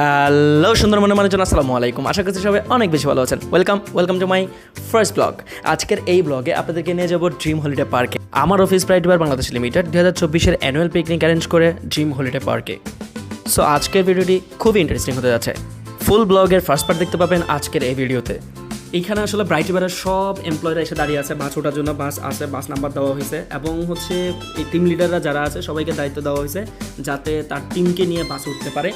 Hello সুন্দরবনের মানুষজন, আসসালামু আলাইকুম। আশা করছি সবাই অনেক বেশি ভালো আছেন। Welcome welcome to my first blog আজকের এই ব্লগে আপনাদেরকে নিয়ে যাব ড্রিম হলিডে পার্কে আমার অফিস প্রাইভেট বাংলাদেশ লিমিটেড দু হাজার চব্বিশের অ্যানুয়াল পিকনিক অ্যারেঞ্জ করে ড্রিম হলিডে পার্কে সো আজকের ভিডিওটি খুবই ইন্টারেস্টিং হতে যাচ্ছে। ফুল ব্লগের ফার্স্ট পার্ট দেখতে পাবেন আজকের এই ভিডিওতে এইখানে আসলে ব্রাইট এবারের সব এমপ্লয়িরা এসে দাঁড়িয়ে আছে। বাস ওঠার জন্য বাস আছে বাস নাম্বার দেওয়া হয়েছে। এবং হচ্ছে এই টিম লিডাররা যারা আছে, সবাইকে দায়িত্ব দেওয়া হয়েছে যাতে তার টিমকে নিয়ে বাস উঠতে পারে।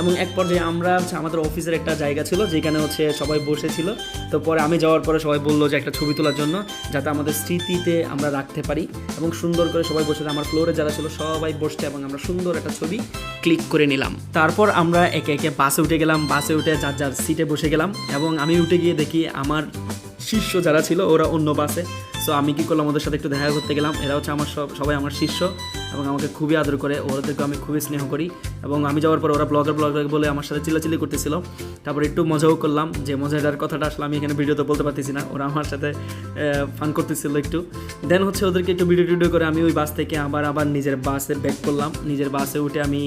এবং এক পর্যায়ে আমরা হচ্ছে আমাদের অফিসের একটা জায়গা ছিল, যেখানে হচ্ছে সবাই বসেছিল। তো পরে আমি যাওয়ার পরে সবাই বলল যে একটা ছবি তোলার জন্য, যাতে আমাদের স্মৃতিতে আমরা রাখতে পারি এবং সুন্দর করে সবাই বসে, আমার ফ্লোরে যারা ছিল সবাই বসছে এবং আমরা সুন্দর একটা ছবি ক্লিক করে নিলাম। তারপর আমরা একে একে বাসে উঠে গেলাম বাসে উঠে যার যার সিটে বসে গেলাম এবং আমি উঠে গিয়ে দেখি আমার শিষ্য যারা ছিল ওরা অন্য বাসে সো আমি কি করলাম? ওদের সাথে একটু দেখা করতে গেলাম। এরা হচ্ছে আমার সব সবাই আমার শিষ্য এবং আমাকে খুবই আদর করে। ওদেরকে আমি খুবই স্নেহ করি এবং আমি যাওয়ার পর ওরা ব্লগার ব্লগার বলে আমার সাথে চিল্লাচিল্লি করতেছিল। তারপর একটু মজাও করলাম যে মজাটার কথাটা আসলে আমি এখানে ভিডিওতে বলতে পারতেছি না। ওরা আমার সাথে ফান করতেছিল একটু। দেন হচ্ছে ওদেরকে একটু ভিডিও টিডিও করে আমি ওই বাস থেকে আবার আবার নিজের বাসে ব্যাক করলাম। নিজের বাসে উঠে আমি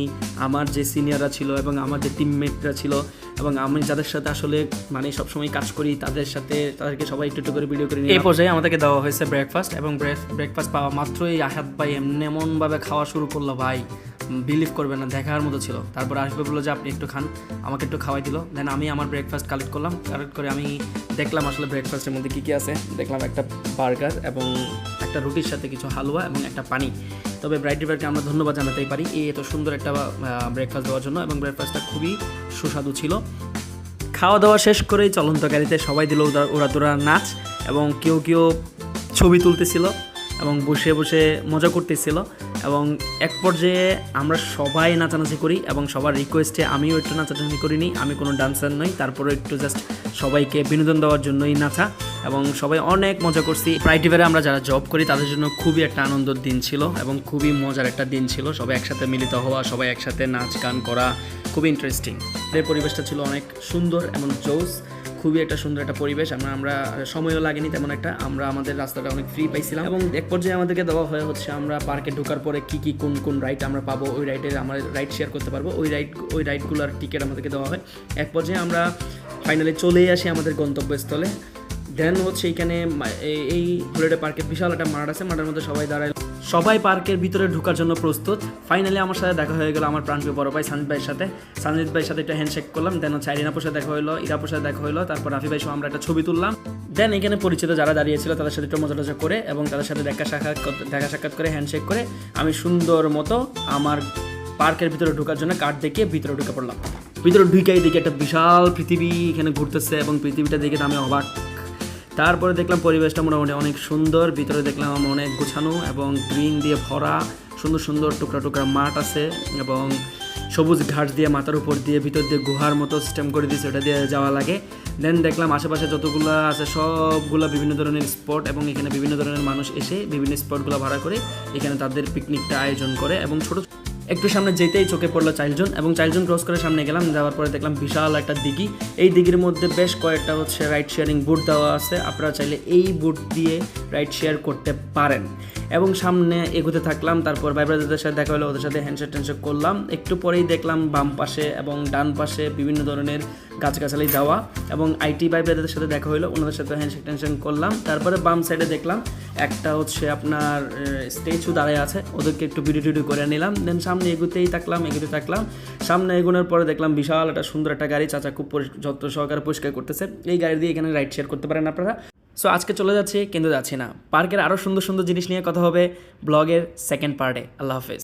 আমার যে সিনিয়ররা ছিল এবং আমার যে টিমমেটরা ছিল এবং আমি যাদের সাথে আসলে মানে সবসময় কাজ করি, তাদের সাথে তাদেরকে সবাই একটু একটু করে ভিডিও করে এই পর্যায়ে আমাদেরকে দেওয়া হয়েছে ব্রেকফাস্ট এবং ব্রেকফাস্ট পাওয়া মাত্রই আহাত ভাই এমন এমনভাবে খাওয়া শুরু করল ভাই। বিলিভ করবে না, দেখার মতো ছিল। তারপর আসবে বলল যে, আপনি একটু খান, আমাকে একটু খাওয়াই দিল। দেন আমি আমার ব্রেকফাস্ট কালেক্ট করলাম। কালেক্ট করে আমি দেখলাম আসলে ব্রেকফাস্টের মধ্যে কী কী আছে। দেখলাম একটা বার্গার এবং একটা রুটির সাথে কিছু হালুয়া এবং একটা পানি। তবে ব্রাইট রিভারকে আমরা ধন্যবাদ জানাতেই পারি। এই এত সুন্দর একটা ব্রেকফাস্ট দেওয়ার জন্য এবং ব্রেকফাস্টটা খুবই সুস্বাদু ছিল। খাওয়া দাওয়া শেষ করেই চলন্ত গাড়িতে সবাই দিল ওরা তোরা নাচ এবং কেউ কেউ ছবি তুলতেছিল এবং বসে বসে মজা করতেছিল এবং এক পর্যায়ে আমরা সবাই নাচানাচি করি এবং সবার রিকোয়েস্টে আমিও একটু নাচানাচি করিনি, আমি কোনো ডান্সার নই তারপরে একটু জাস্ট সবাইকে বিনোদন দেওয়ার জন্যই নাচা এবং সবাই অনেক মজা করছি। প্রাইটিভারে আমরা যারা জব করি, তাদের জন্য খুবই একটা আনন্দের দিন ছিল এবং খুবই মজার একটা দিন ছিল। সবাই একসাথে মিলিত হওয়া, সবাই একসাথে নাচ গান করা, খুবই ইন্টারেস্টিং এই পরিবেশটা ছিল অনেক সুন্দর এবং জোস খুবই একটা সুন্দর একটা পরিবেশ। আমরা আমরা সময়ও লাগেনি তেমন একটা। আমরা আমাদের রাস্তাটা অনেক ফ্রি পাইছিলাম। এবং এক পর্যায়ে আমাদেরকে দেওয়া হয়ে হচ্ছে, আমরা পার্কে ঢোকার পরে কি কি, কোন কোন রাইড আমরা পাবো, ওই রাইডের আমরা রাইড শেয়ার করতে পারব। ওই রাইড ওই রাইডগুলোর টিকিট আমাদেরকে দেওয়া হয়। এক পর্যায়ে আমরা ফাইনালি চলেই আসি আমাদের গন্তব্যস্থলে। দেন হচ্ছে এইখানে এই হলিডে পার্কে বিশাল একটা মাঠ আছে। মাঠের মধ্যে সবাই দাঁড়ায়। সবাই পার্কের ভিতরে ঢোকার জন্য প্রস্তুত। ফাইনালি আমার সাথে দেখা হয়ে গেল আমার প্রাণপ্রিয় বড় ভাই সানজিৎ ভাইয়ের সাথে। সানজিৎ ভাইয়ের সাথে একটা হ্যান্ডশেক করলাম দেন হচ্ছে আইরিনাপুর সাথে দেখা হলো ইরাপুর সাথে দেখা হলো তারপর রাফি ভাই সহ আমরা একটা ছবি তুললাম। দেন এখানে পরিচিত যারা দাঁড়িয়েছিল তাদের সাথে একটু মজা টজা করে এবং তাদের সাথে দেখা সাক্ষাৎ দেখা সাক্ষাৎ করে হ্যান্ডশেক করে আমি সুন্দর মতো আমার পার্কের ভিতরে ঢোকার জন্য কার্ড দেখিয়ে ভিতরে ঢুকে পড়লাম। ভিতরে ঢুকাই দেখি একটা বিশাল পৃথিবী এখানে ঘুরতেছে এবং পৃথিবীটা দেখে আমি অবাক। তারপরে দেখলাম পরিবেশটা মোটামুটি অনেক সুন্দর, ভিতরে দেখলাম অনেক গোছানো এবং গ্রিন দিয়ে ভরা, সুন্দর সুন্দর টুকরা টুকরা মাঠ আছে এবং সবুজ ঘাট দিয়ে মাথার উপর দিয়ে ভিতর দিয়ে গুহার মতো সিস্টেম করে দিয়েছে, ওটা দিয়ে যাওয়া লাগে। দেন দেখলাম আশেপাশে যতগুলো আছে সবগুলো বিভিন্ন ধরনের স্পট এবং এখানে বিভিন্ন ধরনের মানুষ এসে বিভিন্ন স্পটগুলো ভাড়া করে এখানে তাদের পিকনিকটা আয়োজন করে এবং ছোট একটু সামনে যেতেই চোখে পড়ল চাইলজন এবং চাইলজন ক্রস করে সামনে গেলাম, যাওয়ার পরে দেখলাম বিশাল একটা দিঘি। এই দিঘির মধ্যে বেশ কয়েকটা হচ্ছে রাইড শেয়ারিং বুট দেওয়া আছে। আপনারা চাইলে এই বুট দিয়ে রাইড শেয়ার করতে পারেন। এবং সামনে এগোতে থাকলাম, তারপর ভাই ব্রাদারদের সাথে দেখা হলো, ওদের সাথে হ্যান্ডশেক ট্যান্ডশেক করলাম। একটু পরেই দেখলাম বাম পাশে এবং ডান পাশে বিভিন্ন ধরনের গাছগাছালি যাওয়া এবং আইটি ভাই ব্রাদারদের সাথে দেখা হলো, ওনাদের সাথে হ্যান্ডশেক ট্যান্ডশেক করলাম। তারপরে বাম সাইডে দেখলাম, একটা হচ্ছে আপনার স্টেচু দাঁড়ায় আছে, ওদেরকে একটু ভিডিও টিডিও করে নিলাম। দেন সামনে এগোতেই থাকলাম, এগোতে থাকলাম। সামনে এগোনোর পরে দেখলাম বিশাল একটা সুন্দর একটা গাড়ি, চাচা খুব যত্ন সহকারে পরিষ্কার করতেছে। এই গাড়ি দিয়ে এখানে রাইড শেয়ার করতে পারেন আপনারা। সো আজকে চলে যাচ্ছে, কিন্তু যাচ্ছি না। পার্কের আরও সুন্দর সুন্দর জিনিস নিয়ে কথা হবে ব্লগের সেকেন্ড পার্টে আল্লাহ হাফেজ।